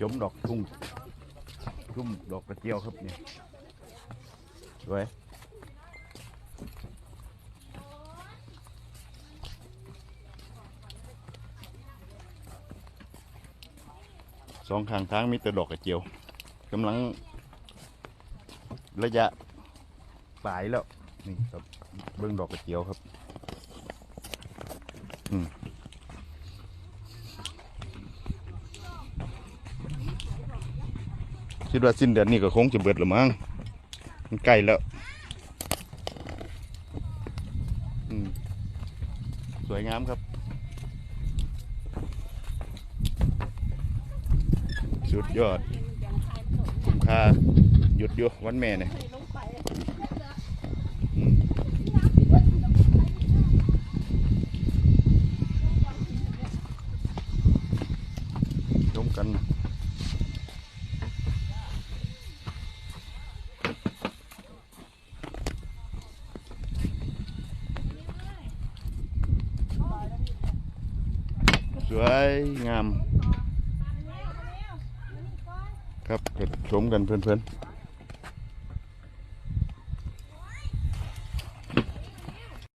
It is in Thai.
ชมดอกทุ่งทุ่มดอกกระเจียวครับนี่สวยสองข้างทางมีแต่ดอกกระเจียวกำลังระยะปลายแล้วนี่ครับเบื้องดอกกระเจียวครับ คิดว่าสิ้นเดือนนี้ก็คงจะเบิดและมั้งมันใกล้แล้วสวยงามครับ สุดยอด คุ้มค่าหยุดอยู่วันแม่เนี่ยกัน สวยงาม ครับก็ชมกันเพื่อนๆ